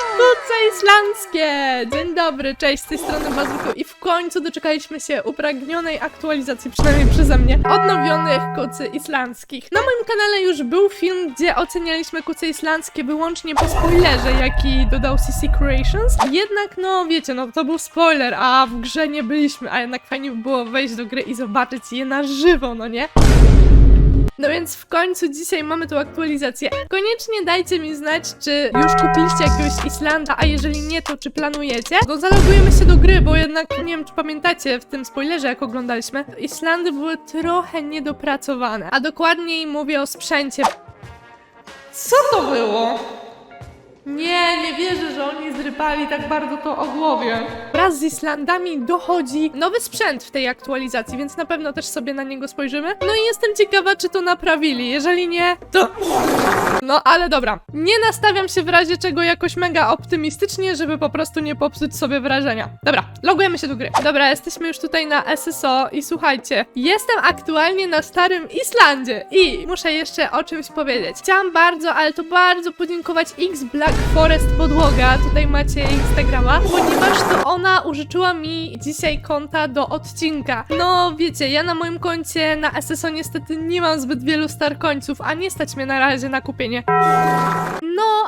kuce islandzkie! Dzień dobry, cześć, z tej strony Bazyko i w końcu doczekaliśmy się upragnionej aktualizacji, przynajmniej przeze mnie, odnowionych kucy islandzkich. Na moim kanale już był film, gdzie ocenialiśmy kuce islandzkie wyłącznie po spoilerze, jaki dodał CC Creations. Jednak, no wiecie, no to był spoiler, a w grze nie byliśmy, a jednak fajnie by było wejść do gry i zobaczyć je na żywo, no nie? No więc w końcu dzisiaj mamy tą aktualizację. Koniecznie dajcie mi znać, czy już kupiliście jakiegoś Islanda, a jeżeli nie, to czy planujecie? No zalogujemy się do gry, bo jednak nie wiem, czy pamiętacie w tym spoilerze, jak oglądaliśmy, Islandy były trochę niedopracowane. A dokładniej mówię o sprzęcie. Co to było? Nie, nie wierzę, że oni zrypali tak bardzo to o głowie. Wraz z Islandami dochodzi nowy sprzęt w tej aktualizacji, więc na pewno też sobie na niego spojrzymy. No i jestem ciekawa, czy to naprawili. Jeżeli nie, to... No ale dobra. Nie nastawiam się w razie czego jakoś mega optymistycznie, żeby po prostu nie popsuć sobie wrażenia. Dobra, logujemy się do gry. Dobra, jesteśmy już tutaj na SSO i słuchajcie, jestem aktualnie na starym Islandzie i muszę jeszcze o czymś powiedzieć. Chciałam bardzo, ale to bardzo podziękować X Black Forest Podłoga, tutaj macie Instagrama, ponieważ to ona użyczyła mi dzisiaj konta do odcinka. No wiecie, ja na moim koncie na SSO niestety nie mam zbyt wielu star końców, a nie stać mnie na razie na kupienie.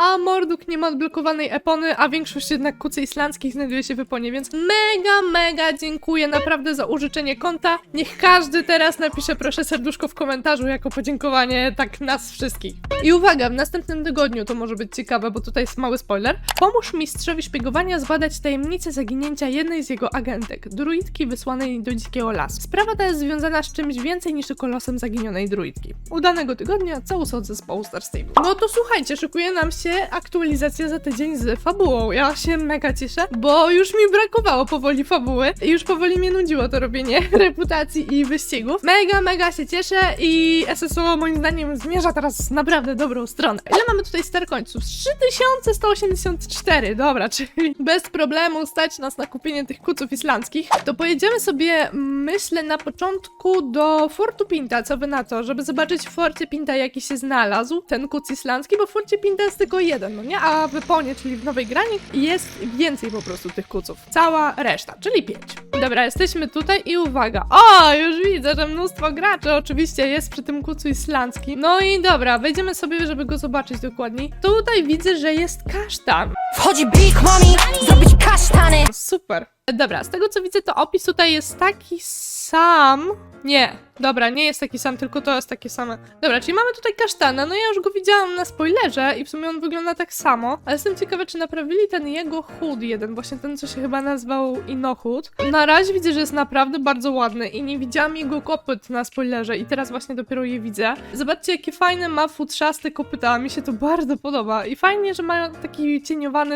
A Morduk nie ma odblokowanej epony, a większość jednak kucy islandzkich znajduje się w eponie, więc mega, mega dziękuję naprawdę za użyczenie konta. Niech każdy teraz napisze proszę serduszko w komentarzu jako podziękowanie tak nas wszystkich. I uwaga, w następnym tygodniu to może być ciekawe, bo tutaj jest mały spoiler. Pomóż mistrzowi szpiegowania zbadać tajemnicę zaginięcia jednej z jego agentek, druidki wysłanej do dzikiego lasu. Sprawa ta jest związana z czymś więcej niż tylko losem zaginionej druidki. Udanego tygodnia, cały od zespołu Star Stable. No to słuchajcie, szykuje nam się aktualizacja za tydzień z fabułą. Ja się mega cieszę, bo już mi brakowało powoli fabuły i już powoli mnie nudziło to robienie reputacji i wyścigów. Mega, mega się cieszę i SSO moim zdaniem zmierza teraz naprawdę dobrą stronę. Ile mamy tutaj star końców? 3184, dobra, czyli bez problemu stać nas na kupienie tych kuców islandzkich. To pojedziemy sobie, myślę, na początku do Fortu Pinta, co wy na to, żeby zobaczyć w Forcie Pinta jaki się znalazł, ten kuc islandzki, bo w Forcie Pinta jest tylko jeden, no nie? A w Eponie, czyli w Nowej Grani, jest więcej po prostu tych kuców. Cała reszta, czyli pięć. Dobra, jesteśmy tutaj i uwaga. O, już widzę, że mnóstwo graczy oczywiście jest przy tym kucu islandzkim. No i dobra, wejdziemy sobie, żeby go zobaczyć dokładniej. Tutaj widzę, że jest kasztan. Wchodzi Big Mommy, zrobić kasztany Super. Dobra, z tego co widzę, to opis tutaj jest taki sam. Nie, dobra, nie jest taki sam, tylko to jest takie same. Dobra, czyli mamy tutaj kasztana. No ja już go widziałam na spoilerze i w sumie on wygląda tak samo. Ale jestem ciekawa, czy naprawili ten jego chód jeden, właśnie ten, co się chyba nazywał Inochód. Na razie widzę, że jest naprawdę bardzo ładny i nie widziałam jego kopyt na spoilerze i teraz właśnie dopiero je widzę. Zobaczcie, jakie fajne ma futrzaste kopyta, mi się to bardzo podoba. I fajnie, że mają taki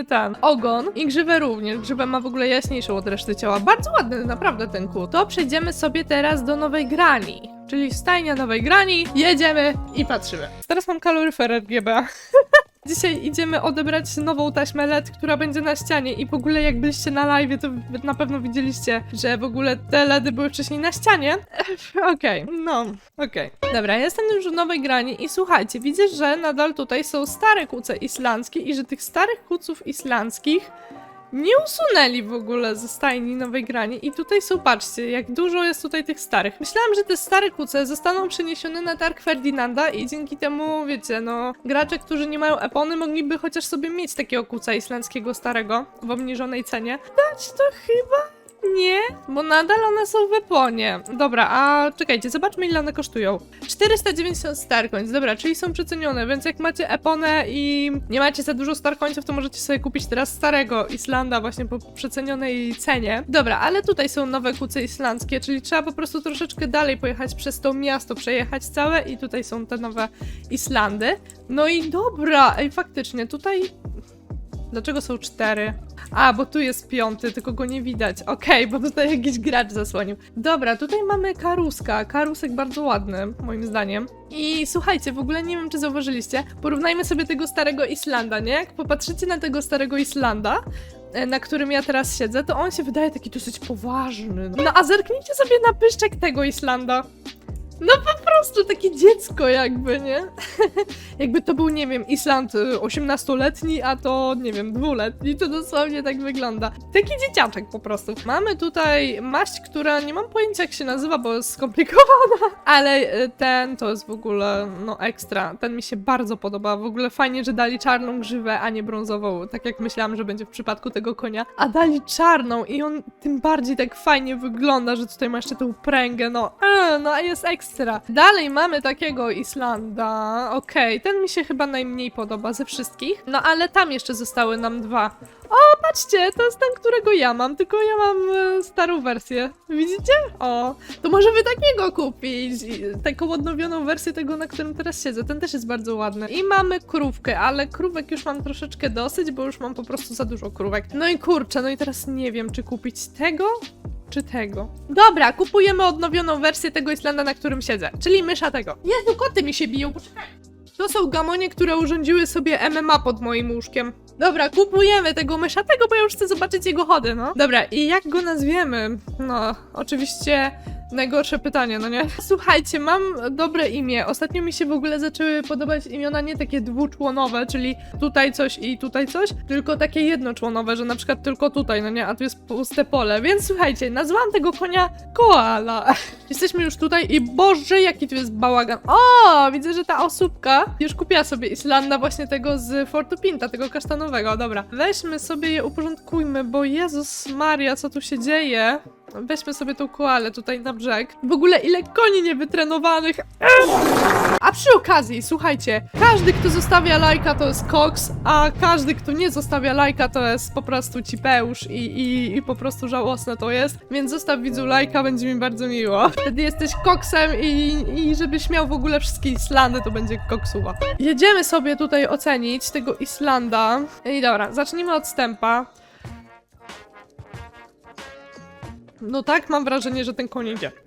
ten ogon i grzywę również. Grzywę ma w ogóle jaśniejszą od reszty ciała. Bardzo ładny, naprawdę ten kół. To przejdziemy sobie teraz do nowej grani. Czyli stajnia nowej grani, jedziemy i patrzymy. Teraz mam kaloryfer RGB. Dzisiaj idziemy odebrać nową taśmę LED, która będzie na ścianie i w ogóle jak byliście na live, to na pewno widzieliście, że w ogóle te LEDy były wcześniej na ścianie. Okej, no, okej. Dobra, jestem już w nowej grani i słuchajcie, widzę, że nadal tutaj są stare kuce islandzkie i że tych starych kuców islandzkich nie usunęli w ogóle ze stajni nowej grani i tutaj są, patrzcie, jak dużo jest tutaj tych starych. Myślałam, że te stare kuce zostaną przeniesione na targ Ferdinanda i dzięki temu, wiecie, no, gracze, którzy nie mają epony, mogliby chociaż sobie mieć takiego kuca islandzkiego starego w obniżonej cenie. Dać to chyba nie, bo nadal one są w Eponie. Dobra, a czekajcie, zobaczmy ile one kosztują. 490 Starcoins, dobra, czyli są przecenione, więc jak macie Eponę i nie macie za dużo Starcoinsów, to możecie sobie kupić teraz starego Islanda właśnie po przecenionej cenie. Dobra, ale tutaj są nowe kuce islandzkie, czyli trzeba po prostu troszeczkę dalej pojechać przez to miasto, przejechać całe i tutaj są te nowe Islandy. No i dobra, ej faktycznie, tutaj Dlaczego są cztery? A, bo tu jest piąty, tylko go nie widać. Okej, bo tutaj jakiś gracz zasłonił. Dobra, tutaj mamy karuska. Karusek bardzo ładny, moim zdaniem. I słuchajcie, w ogóle nie wiem, czy zauważyliście. Porównajmy sobie tego starego Islanda, nie? Jak popatrzycie na tego starego Islanda, e, na którym ja teraz siedzę, to on się wydaje taki dosyć poważny. No a zerknijcie sobie na pyszczek tego Islanda. No po prostu takie dziecko jakby, nie? jakby to był, nie wiem, Island y, 18-letni, a to, nie wiem, dwuletni, to dosłownie tak wygląda. Taki dzieciaczek po prostu. Mamy tutaj maść, która nie mam pojęcia jak się nazywa, bo jest skomplikowana, ale y, ten to jest w ogóle, no ekstra. Ten mi się bardzo podoba. W ogóle fajnie, że dali czarną grzywę, a nie brązową, tak jak myślałam, że będzie w przypadku tego konia. A dali czarną i on tym bardziej tak fajnie wygląda, że tutaj ma jeszcze tą pręgę, no, no a jest ekstra. Dalej mamy takiego Islanda, okej, ten mi się chyba najmniej podoba ze wszystkich, no ale tam jeszcze zostały nam dwa. O, patrzcie, to jest ten, którego ja mam, tylko ja mam e, starą wersję. Widzicie? O, to może wy takiego kupić. I, taką odnowioną wersję tego, na którym teraz siedzę. Ten też jest bardzo ładny. I mamy krówkę, ale krówek już mam troszeczkę dosyć, bo już mam po prostu za dużo krówek. No i kurczę, no i teraz nie wiem, czy kupić tego, czy tego. Dobra, kupujemy odnowioną wersję tego Islanda, na którym siedzę, czyli mysza tego. Jezu, koty mi się biją, poczekaj. To są gamonie, które urządziły sobie MMA pod moim łóżkiem. Dobra, kupujemy tego myszatego, bo ja już chcę zobaczyć jego chody, no. Dobra, i jak go nazwiemy? No, oczywiście najgorsze pytanie, no nie? Słuchajcie, mam dobre imię. Ostatnio mi się w ogóle zaczęły podobać imiona nie takie dwuczłonowe, czyli tutaj coś i tutaj coś, tylko takie jednoczłonowe, że na przykład tylko tutaj, no nie? A tu jest puste pole. Więc słuchajcie, nazwałam tego konia Koala. Jesteśmy już tutaj i Boże, jaki tu jest bałagan. O, widzę, że ta osóbka już kupiła sobie Islanda właśnie tego z Fortu Pinta, tego kasztanowego. Dobra, weźmy sobie je, uporządkujmy, bo Jezus Maria, co tu się dzieje? Weźmy sobie tą koalę tutaj na brzeg. W ogóle ile koni niewytrenowanych. A przy okazji, słuchajcie, każdy, kto zostawia lajka, to jest koks, a każdy, kto nie zostawia lajka, to jest po prostu cipeusz i, i, i po prostu żałosne to jest. Więc zostaw widzu lajka, będzie mi bardzo miło. Wtedy jesteś koksem i, i żebyś miał w ogóle wszystkie Islandy, to będzie koksuwa. Jedziemy sobie tutaj ocenić tego Islanda. I dobra, zacznijmy od stępa. No tak, mam wrażenie, że ten koń idzie.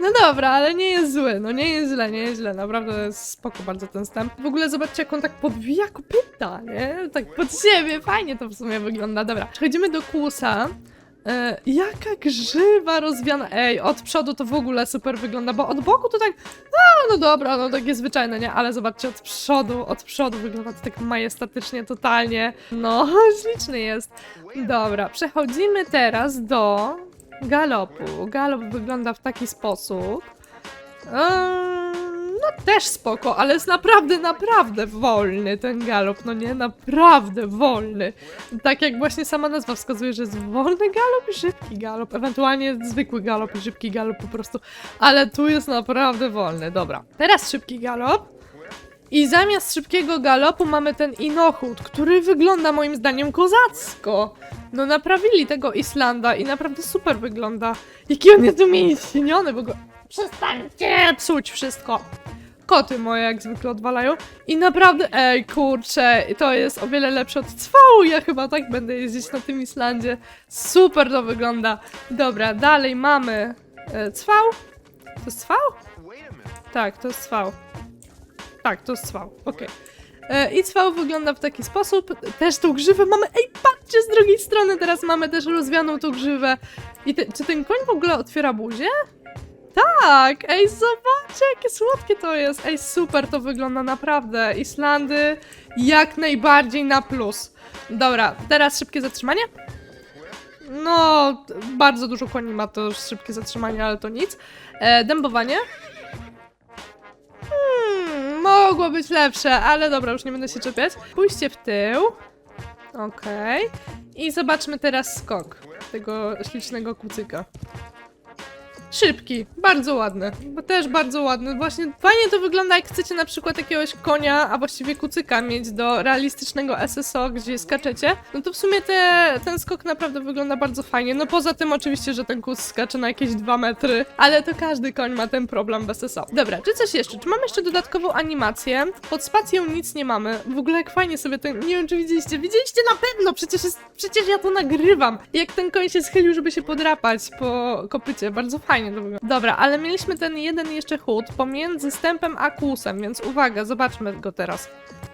No dobra, ale nie jest zły, no nie jest źle, nie jest źle, naprawdę jest spoko bardzo ten stęp. W ogóle zobaczcie, jak on tak podwija kopyta, nie? Tak pod siebie, fajnie to w sumie wygląda. Dobra, przechodzimy do kłusa. E, jaka grzywa rozwiana. Ej, od przodu to w ogóle super wygląda, bo od boku to tak. No, no dobra, no takie zwyczajne, nie? Ale zobaczcie, od przodu, od przodu wygląda to tak majestatycznie, totalnie. No, śliczny jest. Dobra, przechodzimy teraz do galopu. Galop wygląda w taki sposób. Ehm, no też spoko, ale jest naprawdę, naprawdę wolny ten galop, no nie? Naprawdę wolny. Tak jak właśnie sama nazwa wskazuje, że jest wolny galop i szybki galop, ewentualnie zwykły galop i szybki galop po prostu, ale tu jest naprawdę wolny. Dobra, teraz szybki galop. I zamiast szybkiego galopu mamy ten inochód, który wygląda moim zdaniem kozacko. No naprawili tego Islanda i naprawdę super wygląda. Jaki on jest umięśniony w ogóle. Przestańcie psuć wszystko. Koty moje jak zwykle odwalają. I naprawdę, ej kurczę, to jest o wiele lepsze od cwału. Ja chyba tak będę jeździć na tym Islandzie. Super to wygląda. Dobra, dalej mamy e, cwał. To jest cwał? Tak, to jest cwał. Tak, to jest cwał, okej. E, I cwał wygląda w taki sposób. Też tą grzywę mamy. Ej, patrzcie z drugiej strony, teraz mamy też rozwianą tą grzywę. I te, czy ten koń w ogóle otwiera buzię? Tak! Ej, zobaczcie, jakie słodkie to jest. Ej, super to wygląda naprawdę. Islandy jak najbardziej na plus. Dobra, teraz szybkie zatrzymanie. No, bardzo dużo koni ma to szybkie zatrzymanie, ale to nic. E, dębowanie. Hmm, mogło być lepsze, ale dobra, już nie będę się czepiać. Pójście w tył. Okej. I zobaczmy teraz skok tego ślicznego kucyka. Szybki, bardzo ładny, bo też bardzo ładny. Właśnie fajnie to wygląda, jak chcecie na przykład jakiegoś konia, a właściwie kucyka mieć do realistycznego SSO, gdzie skaczecie. No to w sumie te, ten skok naprawdę wygląda bardzo fajnie. No poza tym oczywiście, że ten kuc skacze na jakieś 2 metry, ale to każdy koń ma ten problem w SSO. Dobra, czy coś jeszcze? Czy mamy jeszcze dodatkową animację? Pod spacją nic nie mamy. W ogóle jak fajnie sobie ten... Nie wiem, czy widzieliście. Widzieliście na pewno! Przecież, jest, przecież ja to nagrywam! Jak ten koń się schylił, żeby się podrapać po kopycie. Bardzo fajnie to wygląda. Dobra, ale mieliśmy ten jeden jeszcze chód pomiędzy stępem a kłusem, więc uwaga, zobaczmy go teraz.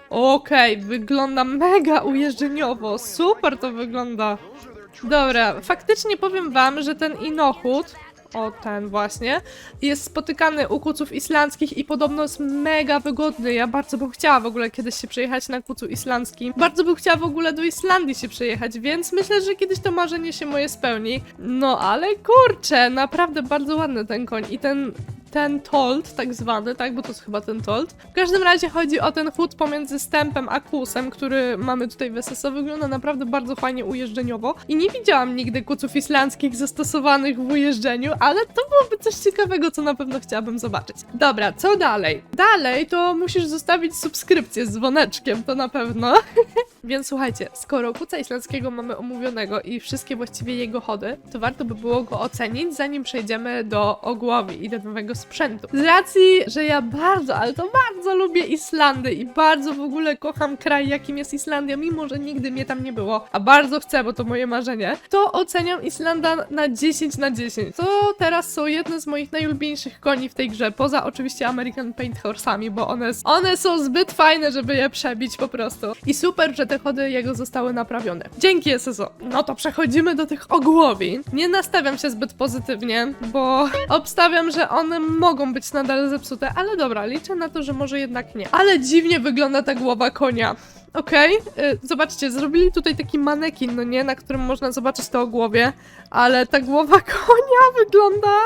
Okej, wygląda mega ujeżdżeniowo. Super to wygląda. Dobra, faktycznie powiem wam, że ten inochód o ten właśnie, jest spotykany u kuców islandzkich i podobno jest mega wygodny. Ja bardzo bym chciała w ogóle kiedyś się przejechać na kucu islandzkim. Bardzo bym chciała w ogóle do Islandii się przejechać, więc myślę, że kiedyś to marzenie się moje spełni. No ale kurczę, naprawdę bardzo ładny ten koń i ten ten tolt, tak zwany, tak, bo to jest chyba ten tolt. W każdym razie chodzi o ten chód pomiędzy stępem a kłusem, który mamy tutaj w SSO. Wygląda naprawdę bardzo fajnie ujeżdżeniowo i nie widziałam nigdy kuców islandzkich zastosowanych w ujeżdżeniu, ale to byłoby coś ciekawego, co na pewno chciałabym zobaczyć. Dobra, co dalej? Dalej to musisz zostawić subskrypcję z dzwoneczkiem, to na pewno. Więc słuchajcie, skoro kuca islandzkiego mamy omówionego i wszystkie właściwie jego chody, to warto by było go ocenić, zanim przejdziemy do ogłowi i do nowego sprzętu. Z racji, że ja bardzo, ale to bardzo lubię Islandię i bardzo w ogóle kocham kraj, jakim jest Islandia, mimo że nigdy mnie tam nie było, a bardzo chcę, bo to moje marzenie, to oceniam Islanda na 10 na 10. To teraz są jedne z moich najulubieńszych koni w tej grze, poza oczywiście American Paint Horse'ami, bo one, one są zbyt fajne, żeby je przebić po prostu. I super, że te chody jego zostały naprawione. Dzięki SSO. No to przechodzimy do tych ogłowi. Nie nastawiam się zbyt pozytywnie, bo obstawiam, że one mogą być nadal zepsute, ale dobra, liczę na to, że może jednak nie. Ale dziwnie wygląda ta głowa konia. Okej, y, zobaczcie, zrobili tutaj taki manekin, no nie, na którym można zobaczyć to o głowie, ale ta głowa konia wygląda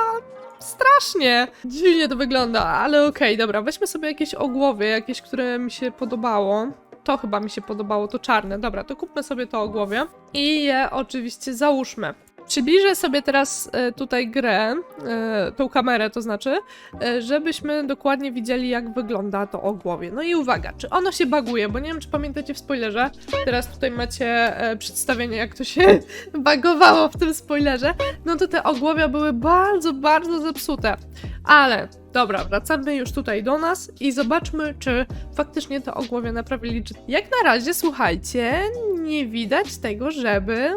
strasznie. Dziwnie to wygląda, ale okej, dobra, weźmy sobie jakieś ogłowie, jakieś, które mi się podobało. To chyba mi się podobało, to czarne. Dobra, to kupmy sobie to ogłowie i je oczywiście załóżmy. Przybliżę sobie teraz e, tutaj grę, e, tą kamerę to znaczy, e, żebyśmy dokładnie widzieli jak wygląda to ogłowie. No i uwaga, czy ono się baguje, bo nie wiem czy pamiętacie w spoilerze, teraz tutaj macie przedstawienie jak to się bagowało w tym spoilerze, no to te ogłowia były bardzo, bardzo zepsute. Ale dobra, wracamy już tutaj do nas i zobaczmy, czy faktycznie to ogłowie naprawili. Jak na razie, słuchajcie, nie widać tego, żeby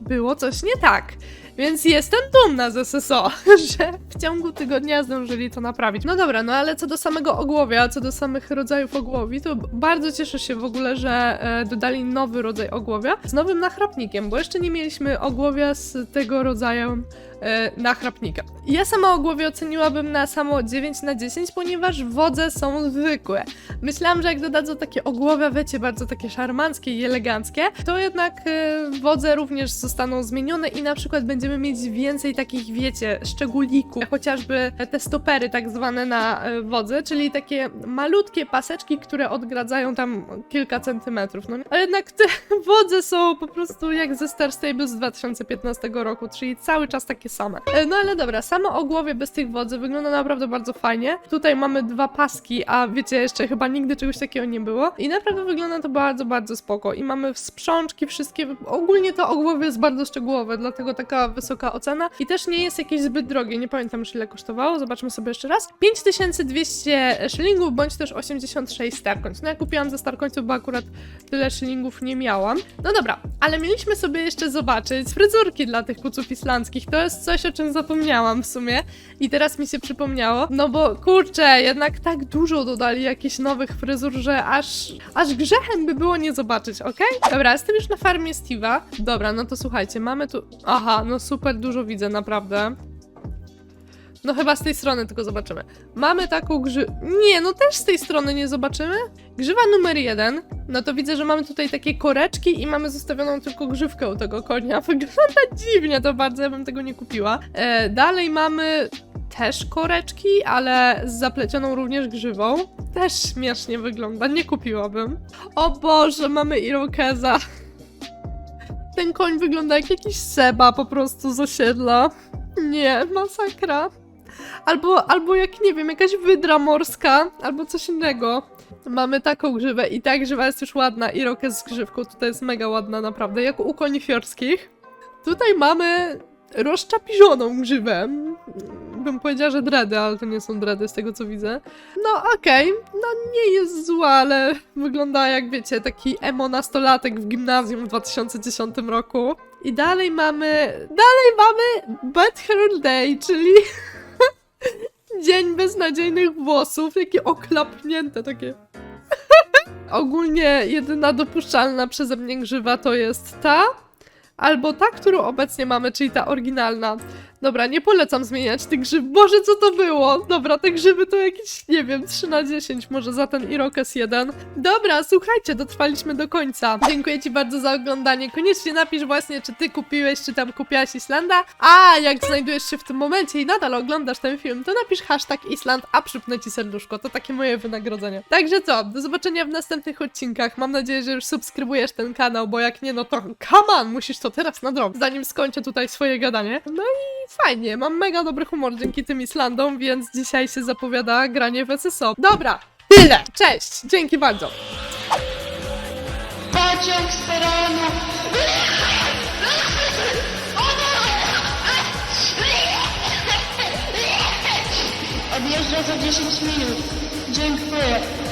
było coś nie tak. Więc jestem dumna z SSO, że w ciągu tygodnia zdążyli to naprawić. No dobra, no ale co do samego ogłowia, co do samych rodzajów ogłowi, to bardzo cieszę się w ogóle, że e, dodali nowy rodzaj ogłowia z nowym nachrapnikiem, bo jeszcze nie mieliśmy ogłowia z tego rodzaju e, nachrapnika. Ja sama ogłowie oceniłabym na samo 9 na 10, ponieważ wodze są zwykłe. Myślałam, że jak dodadzą takie ogłowia, wiecie, bardzo takie szarmanckie i eleganckie, to jednak e, wodze również zostaną zmienione i na przykład będziemy mieć więcej takich, wiecie, szczególików, chociażby te stopery tak zwane na e, wodze, czyli takie malutkie paseczki, które odgradzają tam kilka centymetrów. No, a jednak te wodze są po prostu jak ze Star Stable z 2015 roku, czyli cały czas takie same. E, No ale dobra, samo ogłowie bez tych wodzy wygląda naprawdę bardzo fajnie. Tutaj mamy dwa paski, a wiecie, jeszcze chyba nigdy czegoś takiego nie było. I naprawdę wygląda to bardzo, bardzo spoko. I mamy sprzączki wszystkie. Ogólnie to ogłowie jest bardzo szczegółowe, dlatego taka wysoka ocena. I też nie jest jakieś zbyt drogie. Nie pamiętam już ile kosztowało. Zobaczmy sobie jeszcze raz. 5200 szylingów, bądź też 86 starcoins. No ja kupiłam ze starcoinsów, bo akurat tyle szylingów nie miałam. No dobra, ale mieliśmy sobie jeszcze zobaczyć fryzurki dla tych kuców islandzkich. To jest coś, o czym zapomniałam w sumie i teraz mi się przypomniało. No bo kurczę, jednak tak dużo dodali jakichś nowych fryzur, że aż, aż grzechem by było nie zobaczyć, okej? Dobra, jestem już na farmie Steve'a. Dobra, no to słuchajcie, mamy tu... Aha, no super dużo widzę, naprawdę. No chyba z tej strony tylko zobaczymy. Mamy taką grzy... Nie, no też z tej strony nie zobaczymy. Grzywa numer jeden. No to widzę, że mamy tutaj takie koreczki i mamy zostawioną tylko grzywkę u tego konia. Wygląda dziwnie to bardzo, ja bym tego nie kupiła. E, dalej mamy też koreczki, ale z zaplecioną również grzywą. Też śmiesznie wygląda, nie kupiłabym. O Boże, mamy Irokeza. Ten koń wygląda jak jakiś seba po prostu z osiedla. Nie, masakra. Albo, albo jak, nie wiem, jakaś wydra morska, albo coś innego. Mamy taką grzywę i ta grzywa jest już ładna i rokes z grzywką tutaj jest mega ładna naprawdę, jak u koni fiorskich. Tutaj mamy rozczapiżoną grzywę. Bym powiedziała, że dredy, ale to nie są dredy z tego co widzę. No okej, no nie jest zła, ale wygląda jak wiecie, taki emo nastolatek w gimnazjum w 2010 roku. I dalej mamy, dalej mamy Bad Hair Day, czyli dzień beznadziejnych włosów, takie oklapnięte, takie Ogólnie jedyna dopuszczalna przeze mnie grzywa to jest ta, albo ta, którą obecnie mamy, czyli ta oryginalna. Dobra, nie polecam zmieniać tych grzyb. Boże, co to było? Dobra, te grzyby to jakieś, nie wiem, 3 na 10 może za ten Irokes 1. Dobra, słuchajcie, dotrwaliśmy do końca. Dziękuję ci bardzo za oglądanie. Koniecznie napisz właśnie, czy ty kupiłeś, czy tam kupiłaś Islanda. A jak znajdujesz się w tym momencie i nadal oglądasz ten film, to napisz hashtag Island, a przypnę ci serduszko. To takie moje wynagrodzenie. Także co, do zobaczenia w następnych odcinkach. Mam nadzieję, że już subskrybujesz ten kanał, bo jak nie, no to come on, musisz to teraz nadrobić, zanim skończę tutaj swoje gadanie. No i fajnie, mam mega dobry humor dzięki tym Islandom, więc dzisiaj się zapowiada granie w SSO. Dobra, tyle, cześć, dzięki bardzo. Pociąg z peronu! Odjeżdża za 10 minut. Dziękuję.